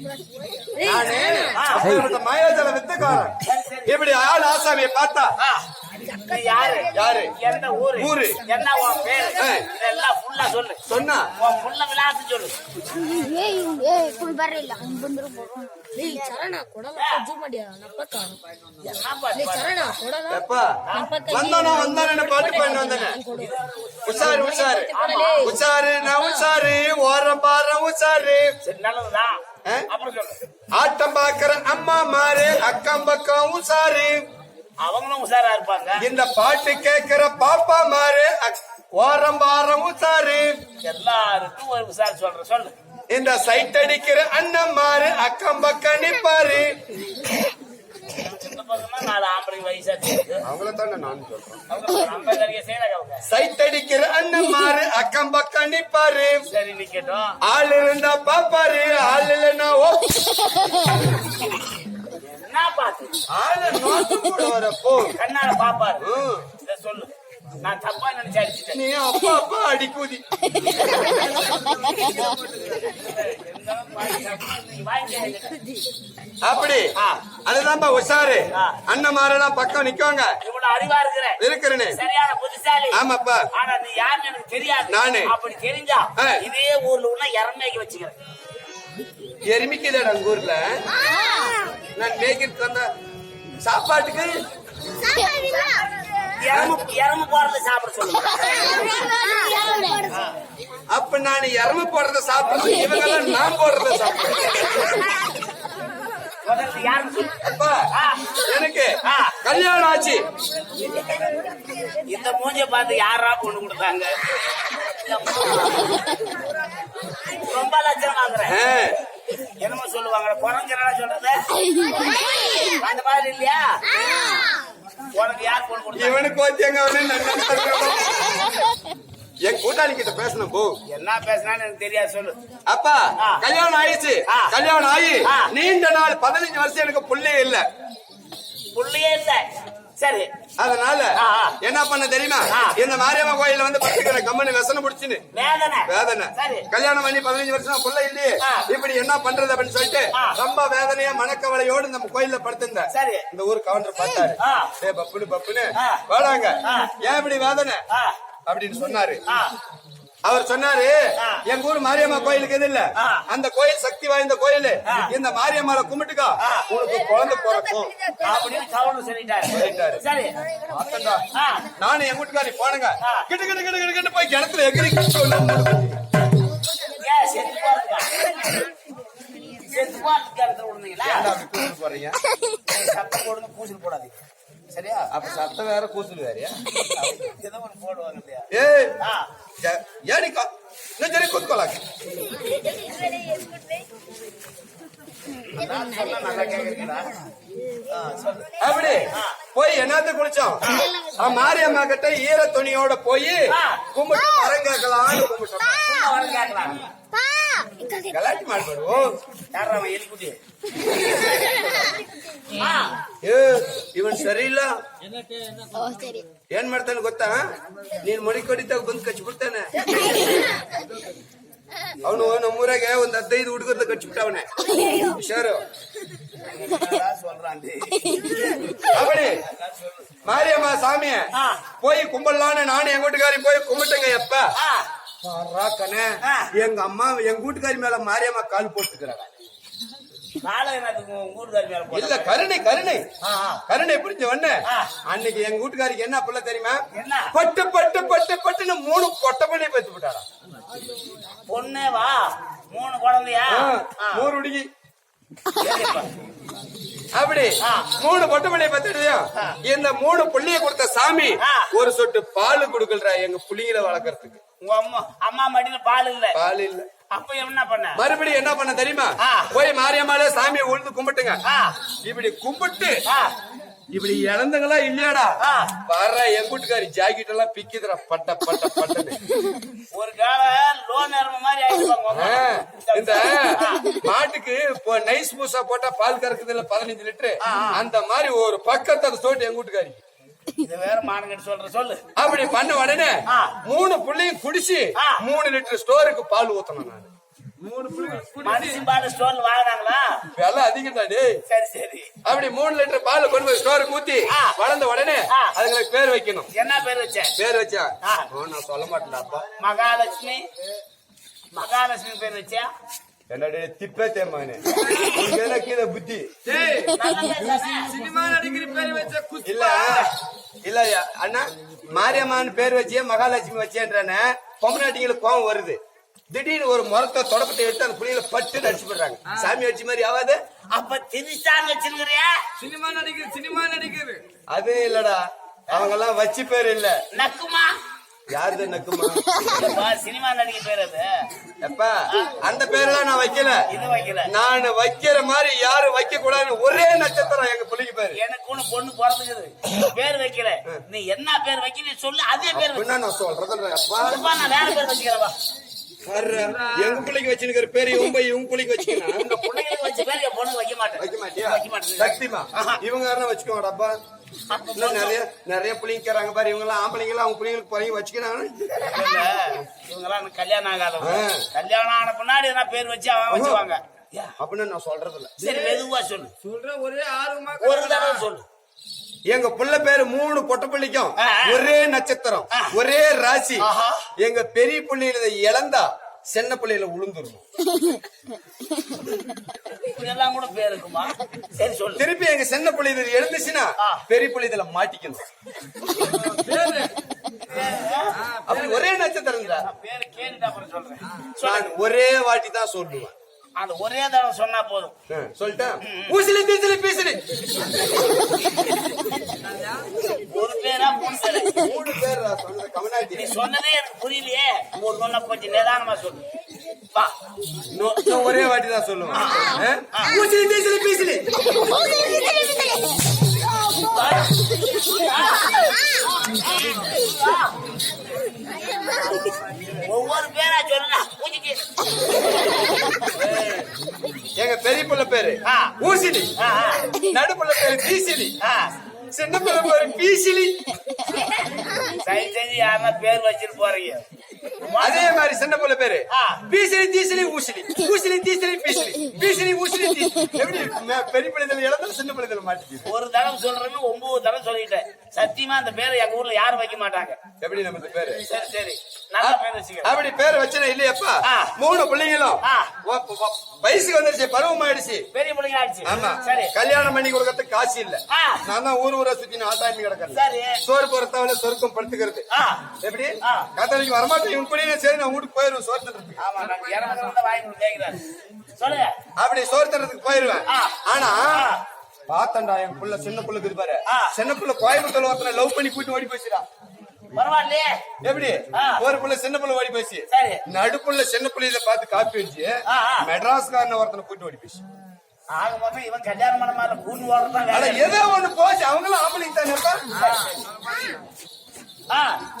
நானு அப்படிப்பட்ட மாயாஜால வித்தக்காரன் இப்படி ஆள் ஆசாமியை பார்த்தா ஆ, நீ யாரு யாரு எந்த ஊரு ஊரு. என்ன உன் பேரு ஏய். இதெல்லாம் ஃபுல்லா சொல்லு சொன்னா உன் புள்ள விலாசம் சொல்லு ಏಯ್ ಏಯ್ ಕುಲ್ ಬರ್ರಿಲ್ಲ ಅವ್ನ್ ಬಂದ್ರು ಬರೋಣ ಏಯ್ ಚರಣ ಕೊಡಲ್ಲ ಜೂ ಮಾಡ್ಯ ನಪ್ಪಕ್ಕ என்ன பாரு, ಏಯ್ ಚರಣ ಕೊಡಲ್ಲ எப்பா வந்தானா வந்தானு பாட்டு பாடிட்டு வந்தானே உஷாரு உஷாரு உஷாரு நான் உஷாரு ஓரம் பாரம் உஷாரு சரி நல்லதுதான் ஆ? அப்புறம் சொல்லு ஆட்டம் பாக்குற அம்மா மாறு அக்கம் பக்கம் உஷாரு அவங்களும் உஷாரா இருப்பாங்க. இந்த பாட்டு கேக்குற பாப்பா மாறு ஓரம் பாரம் உஷாரு எல்லாருக்கும் ஒரு உஷார் சொல்ற சொல்லு. இந்த சைட் அடிக்கிற அண்ணன் மாறு அக்கம் பக்கம் நிப்பாரு நாலு ஆம்பளை வயசாச்சு அவ்வளவுதானே நான் சொல்றேன். அவங்க ஐம்பது செய்யறாங்க அவங்க. சைட் அடிக்கிற அண்ணன் மாறு அக்கம் பக்கம் நிப்பாரு. சரி நிக்கட்டும். ஆள் இருந்தா பாப்பாரு ஆள் இல்லைன்னா ஓ. என்ன பாத்து? ஆள நோட்டு போட வரப்போ கண்ணால பாப்பாரு. இத சொல்லு. நான் தப்பா நினைச்சு அடிச்சுட்டேன். நீ அப்பா அப்பா அடிக்குதி. அப்படி. ஆ. அதுதான்பா உஷாரு. அண்ணன் மாரெல்லாம் பக்கம் நிக்குவாங்க இவ்வளவு அறிவா இருக்கிற இருக்கிறேனே. சரியான புத்திசாலி. ஆமாப்பா. ஆனா நீ யாருன்னு எனக்கு தெரியாது. நானு. அப்படி தெரிஞ்சா. இதே ஊர்ல உள்ள இறமைக்கு வச்சுக்கிறேன். எருமிக்குதாடா உங்க ஊர்ல? நான் மேய்க்கிறதுக்கு வந்த சாப்பாட்டுக்கு? இறம இறம போறத சாப்பிட சொல்லுங்க. அப்ப நான் இறம போடுறத சாப்பிடுறேன் இவங்க எல்லாம் நான் போடுறத சாப்பிடுறேன். எனக்கு. கல்யாணம் ஆச்சு. இந்த மூஞ்ச பார்த்து யாரா பொண்ணு கொடுத்தாங்க? ரொம்ப லட்சம் வாங்குறேன். என்னமோ சொல்லுவாங்க குரங்கிறா சொல்றது? அந்த மாதிரி இல்லையா? உனக்கு யார் இவனுக்கு இருக்கணும். என் கூட்டாளி கிட்ட பேசணும் போ என்ன பேசினான்னு எனக்கு தெரியாது சொல்லு அப்பா. கல்யாணம் ஆயிடுச்சு. கல்யாணம் ஆகி. நீண்ட நாள் பதினஞ்சு வருஷம் எனக்கு புள்ளே இல்ல புள்ளையே இல்ல சரி. அதனால. என்ன பண்ண தெரியுமா. இந்த மாரியம்மா கோயில்ல வந்து பத்துக்கிற கம்மனு வெசன முடிச்சுன்னு வேதனை. கல்யாணம் பண்ணி பதினஞ்சு வருஷம் புள்ள இல்லையே. இப்படி என்ன பண்றது அப்படின்னு சொல்லிட்டு. ரொம்ப வேதனையா மனக்கவலையோடு நம்ம கோயில்ல படுத்திருந்தேன். சரி. இந்த ஊர் கவுண்டர் பார்த்தாரு. ஏ பப்புனு பப்புனு. வாடாங்க. ஏன் இப்படி வேதனை? அப்படின்னு சொன்னாரு. அவர் சொன்னாரு. எங்க ஊர் மாரியம்மா கோயிலுக்கு எது இல்ல. அந்த கோயில் சக்தி வாய்ந்த கோயில். இந்த மாரியம்மாவை கும்பிட்டுக்கோ. உனக்கு குழந்தை பிறக்கும். அப்படின்னு சொல்லிட்டாரு. நானும் என் வீட்டுக்காரி போனங்க. கிட்ட கிட்ட கிட்ட கிட்ட போய் கிணத்துல எகிரி போடுறீங்க சத்தம் போடுங்க பூசல் போடாது சரியா? அப்ப சத்தம் வேற கூச்சல் வேறயா? ஏதோ ஒண்ணு போடுவாங்க இல்லையா? ஏய் ஆ ஏ- ஏடிக்கா இன்னும் சரி கூத்துக்கோலாங்க நான் சொன்னா நல்லா கேக்குறீங்களா ஆ, சொல்லு அப்படி போய் என்னத்த குளிச்சோம் ஆ, மாரியம்மா கிட்ட ஈர துணியோட போய் ஆ. கும்பிட்டு மரம் கேட்கலாம்னு கும்பிட்டோம் சும்மா வர கேட்கலாம் கலாட்டி மாட்டுவோம் யாரா அவன் எலிக்குட்டி ಆ, ಏ ಇವನ್ ಸರಿ ಇಲ್ಲ ಓ ಸರಿ ಏನ್ ಮಾಡ್ತಾನೆ ಗೊತ್ತಾ ನೀನ್ ಮಡಿ ಕಡಿತಾಗ ಬಂದ್ ಕಚ್ಬಿಡ್ತಾನೆ ಅವನು ನಮ್ಮೂರಾಗೆ ಒಂದ್ ಹದಿನೈದು ಹುಡುಗರ್ದ ಕಚ್ಬಿಟ್ಟವನೆ ಹುಷಾರು என்னடா சொல்றான்டி அப்படி மாரியம்மா சாமிய ஆ. போய் கும்பிடலான்னு நானும் எங்க வீட்டுக்காரி போய் கும்பிட்டேங்க எப்ப? ஆ. எங்க அம்மா எங்க வீட்டுக்காரி மேல மாரியம்மா கால் போட்டுக்கிறாங்க. இல்ல கருணை கருணை. கருணை புரிஞ்ச ஆ. அன்னைக்கு எங்க வீட்டுக்காரிக்கு என்ன புள்ள தெரியுமா? பட்டு பட்டு பட்டு பட்டுன்னு மூணு பொட்டை பண்ணி பெத்து விட்டாரா பொண்ணே வா. மூணு குழந்தையா? மூணு. அப்படி. மூணு பொட்டை ஆ. இந்த மூணு புள்ளிய கொடுத்த சாமி. ஒரு சொட்டு பால் கொடுக்கலடா எங்க புள்ளிகளை வளர்க்கறதுக்கு. உங்க அம்மா அம்மா மடியில பால் இல்ல. பால் இல்ல. அப்ப என்ன பண்ண? மறுபடியும் என்ன பண்ண தெரியுமா. போய் மாரியம்மால சாமியை உழுந்து கும்பிட்டுங்க. இப்படி கும்பிட்டு இப்படி இழந்தங்களா இல்லையாடா ஆ. வர்ற என் வீட்டுக்காரி ஜாக்கெட் எல்லாம் பிக்குதுடா பட்ட பட்ட பட்டன்னு ஒரு கால லோன் மாதிரி. இந்த மாட்டுக்கு இப்போ நைஸ் பூசா போட்டா பால் கறக்குது இல்ல பதினஞ்சு லிட்டரு. அந்த மாதிரி ஒரு பக்கத்தை அதை சோட்டு என் வீட்டுக்காரி இது வேற மானங்கிட்டு சொல்ற சொல்லு அப்படி பண்ண உடனே. மூணு புள்ளையும் குடிச்சு. மூணு லிட்டர் ஸ்டோருக்கு பால் ஊத்தணும் நான் மனுஷன் பாட்டு ஸ்டோர்ல வாங்கினாங்களா? விலை அதிகம்டா டேய். சரி சரி. அப்படி மூணு லிட்டர் பால் கொண்டு போய் ஸ்டோருக்கு ஊத்தி ஆ. வளர்ந்த உடனே ஆ. அதுங்களுக்கு பேர் வைக்கணும். என்ன பேர் வச்ச? பேர் வச்சா? நான் சொல்ல மாட்டேன்டாப்பா மகாலட்சுமி. மகாலட்சுமி பேர் வச்சா? என்னடே திப்பே தேமானே கீழே புத்தி? சினிமா நடிக்கிற பேர் வச்ச இல்ல இல்ல அண்ணா மாரியம்மான்னு பேர் வச்சே மகாலட்சுமி வச்சேன்றானே. பொம்மநாட்டிங்களுக்கு கோவம் வருது. திடீர்னு ஒரு முறத்தை தொடப்பத்தை எடுத்து அந்த புள்ளியில பட்டு அடிச்சு போடுறாங்க. சாமி அடிச்ச மாதிரி ஆகாது அப்ப திரிசான் வச்சிருக்கிறியா? சினிமா நடிக்கிற சினிமா நடிக்கிற அது இல்லடா. அவங்க எல்லாம் வச்சு பேர் இல்ல. நக்குமா? யாருது நக்குமா? சினிமா நடிகை பேர் அது? எப்பா அந்த பேரெல்லாம் நான் வைக்கல. இது வைக்கல. நான் வைக்கிற மாதிரி யாரும் வைக்க கூடாதுன்னு ஒரே நட்சத்திரம் எங்க பிள்ளைக்கு பேரு. எனக்கு ஒண்ணு பொண்ணு பிறந்துக்குது. பேர் வைக்கல. நீ என்ன பேர் வைக்க நீ சொல்லு அதே பேர் நான் சொல்றேன் அப்பா. நான் வேற பேர் வச்சுக்கிறவா எங்க பிள்ளைக்கு வச்சுக்கிற பேரு இவங்க இவங்க பிள்ளைக்கு வச்சுக்கணும். உங்க பிள்ளைங்களுக்கு வச்ச பேர் என் பொண்ணு வைக்க மாட்டேன். வைக்க மாட்டியா? வைக்க மாட்டேன். சக்திமா இவங்க யாரும் வச்சுக்கோங்கடாப்பா இன்னும் நிறைய நிறைய பிள்ளைங்கிறாங்க பாரு இவங்க எல்லாம் ஆம்பளைங்க எல்லாம் அவங்க பிள்ளைங்களுக்கு பிறகு வச்சுக்கிறாங்க எனக்கு கல்யாணம் ஆகாதவங்க. கல்யாணம் ஆன பின்னாடி என்ன பேர் வச்சு அவன் வச்சுவாங்க. அப்படின்னு நான் சொல்றது இல்ல சரி மெதுவா சொல்லு. சொல்ற ஒரே ஆர்வமா ஒரு தடவை சொல்லு. எங்க புள்ள பேரு மூணு பொட்ட பிள்ளைக்கும். ஒரே நட்சத்திரம். ஒரே ராசி. எங்க பெரிய பிள்ளையில இழந்தா சின்ன பிள்ளையில உளுந்துரும் இதெல்லாம் கூட பேர் இருக்குமா சரி சொல்லு திருப்பி எங்க சின்ன பிள்ளை எழுந்துச்சுன்னா. பெரிய பிள்ளை இதுல மாட்டிக்கணும் அப்படி ஒரே நட்சத்திரம். நான் ஒரே வாட்டி தான் சொல்லுவேன் அந்த ஒரே தடவை சொன்னா போதும். சொல்லிட்டேன் ஊசிலி தீசிலி பீசிலி. ஒரு பேரா மூணு பேரு மூணு பேர் சொன்னது நீ சொன்னதே எனக்கு புரியலையே. ஒரு சொன்னா கொஞ்சம் நிதானமா சொல்லு. ஒரே வாட்டி தான் சொல்லுவேன்? ஊசிலி தீசிலி பீசிலி. ஒவ்வொரு பேரு ஆ. ஊசிலி. ஆ, ஆ. நடுப்புள்ள பேரு பீசிலி. ஆ, சின்ன பிள்ளை பேரு பீசிலி. தயவு செஞ்சு யாருன்னா பேர் வச்சிட்டு போறீங்க. அதே மாதிரி சின்ன பிள்ளை பேரு. பீசிலி தீசிலி ஊசிலி. ஊசிலி தீசிலி பீசிலி. பீசிலி ஊசிலி எப்படி பெரிய பிள்ளைகள் இழந்தாலும் சின்ன பிள்ளைகள் மாட்டிக்குது? ஒரு தடவை சொல்றேன்னு ஒன்பது தடவை சொல்லிட்டேன். சத்தியமா அந்த பேரை எங்க ஊர்ல யாரும் வைக்க மாட்டாங்க. எப்படி நம்ம பேரு? சரி சரி. அப்படி பேர் வச்சன இல்லையப்பா. மூணு பிள்ளைங்களும். வயசுக்கு வந்துருச்சு பருவம் ஆயிடுச்சு பெரிய பிள்ளைங்க ஆயிடுச்சு ஆமா. சரி. கல்யாணம் பண்ணி கொடுக்கறதுக்கு காசு இல்ல. நான் தான் ஊர் ஊரா சுத்தி ஆட்டாமி கிடக்கிறேன் சோறு போறதாவில சொருக்கம் படுத்துக்கிறது. எப்படி. காத்தாலிக்கு வரமாட்டேன். இவன் கூட சரி நான் வீட்டுக்கு போயிருவேன் சோறு தட்டுறதுக்கு அப்படி சோறு தட்டுறதுக்கு போயிருவேன். ஆனா. பாத்தண்டா என் புள்ள சின்ன புள்ளுக்கு இது பாரு ஆ. சின்ன புள்ள கோயம்புத்தூர்ல ஒருத்தனை லவ் பண்ணி கூட்டி ஓடி போச்சுடா. பரவாயில்லையே எப்படி. ஒரு புள்ள சின்ன புள்ள ஓடி போச்சு. நடுப்புள்ள சின்ன புள்ளையில பார்த்து காப்பி ஆ. மெட்ராஸ்காரன ஒருத்தனை கூட்டி ஓடி போச்சு ஆக மொத்தம் இவன் கல்யாணம் பண்ண மாதிரி கூண்டு. ஏதோ ஒண்ணு போச்சு அவங்களும் ஆம்பளைங்க தானேப்பா ஆ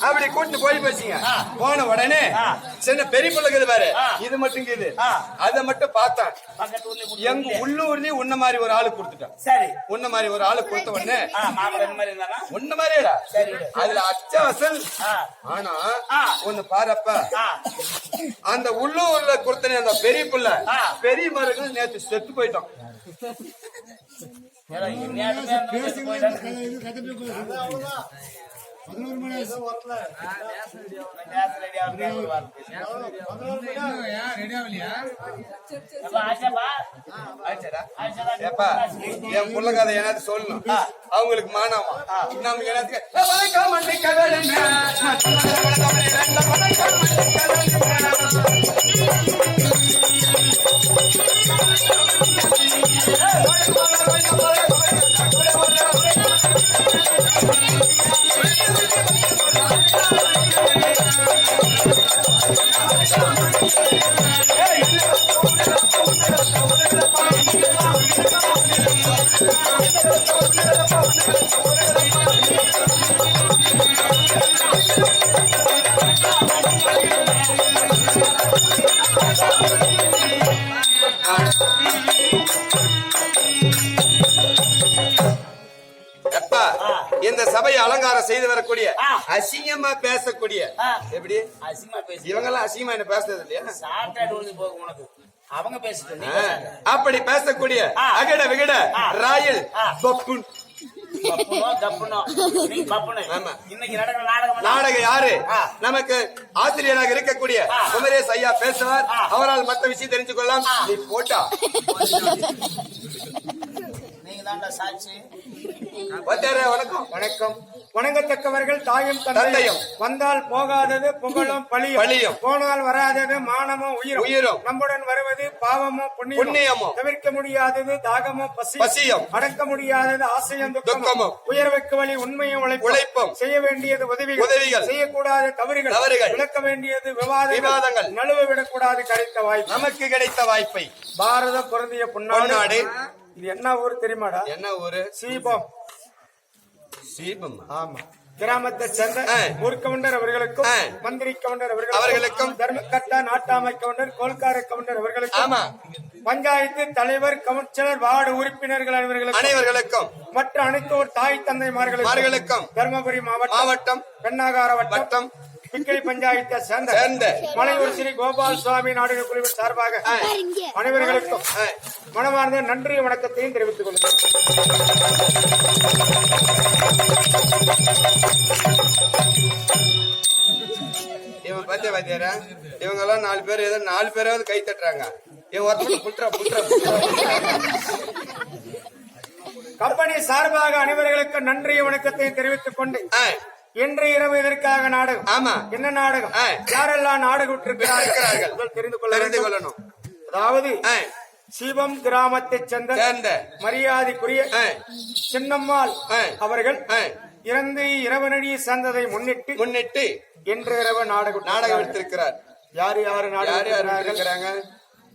அப்படி கூட்டிட்டு போய் போச்சுங்க ஆ. போன உடனே ஆ. சின்ன பெரிய பிள்ளைக்கு இது பாரு. ஆ. இது மட்டும் இது ஆ. அத மட்டும் ஊர்ல எங்க உள்ளூர்லயும் உன்ன மாதிரி ஒரு ஆளு கொடுத்துட்டான். சரி. உன்ன மாதிரி ஒரு ஆளு கொடுத்த உடனே உன்ன மாதிரிடா. சரி. அதுல அச்சவசல். ஆ. ஆனா ஆ. ஒண்ணு பாரப்ப. ஆ. அந்த உள்ளூர்ல கொடுத்தனே அந்த பெரிய புள்ள ஆ. பெரிய மருகள் நேத்து செத்து போயிட்டான். ஏதோ என் புள்ள கதை ஏனாவது சொல்லணும் அவங்களுக்கு மானாமா நம்ம இந்த சபையை அலங்காரம் செய்து வரக்கூடிய. அசிங்கமா பேசக்கூடிய. எப்படி அசிங்கமா பேசி இவங்க எல்லாம் அசிங்கமா என்ன பேசுறது இல்லையா சாப்பிட்டா விழுந்து போகும் உனக்கு அவங்க பேசிட்டு அப்படி பேசக்கூடிய. அகட விகட. ராயல். பப்புன் நாடகம் யாரு. நமக்கு ஆசிரியராக இருக்கக்கூடிய ஆ. குமரேஷ் ஐயா பேசுவார். அவரால் மத்த விஷயம் தெரிஞ்சு கொள்ளலாம். நீ போட்டா. வணக்கம். வணக்கம். வணங்கத்தக்கவர்கள் தாயும் தந்தையும். வந்தால் போகாதது புகழும் பழியும் பழியும். போனால் வராதது மானமும் உயிரும் உயிரும். நம்முடன் வருவது பாவமோ புண்ணியமோ புண்ணியமோ. தவிர்க்க முடியாதது தாகமோ பசி பசியும். அடக்க முடியாதது ஆசையும் துக்கமும். உயர்வுக்கு வழி உண்மையும் உழைப்பும். செய்ய வேண்டியது உதவிகள் உதவிகள். செய்யக்கூடாத தவறுகள் தவறுகள். விளக்க வேண்டியது விவாதங்கள் விவாதங்கள். நழுவ விடக்கூடாது கிடைத்த வாய்ப்பு நமக்கு கிடைத்த வாய்ப்பை பாரதம் பொருந்திய பொன்னாடு. பொன்னாடு இது என்ன ஊர் தெரியுமாடா என்ன ஊரு சீபம் சீபம் ஆமா. கிராமத்தை சேர்ந்த அவர்களுக்கும். மந்திரி கவுண்டர் அவர்களுக்கும். அவர்களுக்கும். தர்மகர்த்தா நாட்டாமை கவுண்டர் கோல்கார கவுண்டர் அவர்களுக்கும் பஞ்சாயத்து தலைவர் கவுன்சிலர் வார்டு உறுப்பினர்கள் அனைவர்களுக்கும். மற்ற அனைத்து ஒரு தாய் தந்தைமார்களுக்கும் மார்களுக்கும். தருமபுரி மாவட்டம் பெண்ணாகார வட்டம். பிக்கிளி பஞ்சாயத்தை சேர்ந்த சேர்ந்த மலையூர் ஸ்ரீ கோபால் சுவாமி நாடுகள் குழுவின் சார்பாக. அனைவர்களுக்கும் ஆ. மனமார்ந்த நன்றி வணக்கத்தையும் தெரிவித்துக் கொள்கிறேன். பத்திய பாத்தியாரா இவங்க எல்லாம் நாலு பேர் ஏதோ நாலு பேராவது கை தட்டுறாங்க. இவன் ஒருத்தர் புட்ரா கம்பெனி சார்பாக அனைவர்களுக்கு நன்றி வணக்கத்தையும் தெரிவித்துக் கொண்டு இன்று இரவு இதற்காக நாடகம். ஆமா. என்ன நாடகம். யாரெல்லாம் நாடகம். முதல் தெரிந்து கொள்ள தெரிந்து. கொள்ளணும். அதாவது சிவம் கிராமத்தைச் சேர்ந்த மரியாதைக்குரிய சின்னம்மாள். அவர்கள் இறந்து இரவு நடிகை சேர்ந்ததை முன்னிட்டு முன்னிட்டு இன்று இரவு நாடகம் நாடகம் எடுத்திருக்கிறார் யார் யாரு யார் யார் நாடகம் இருக்கிறாங்க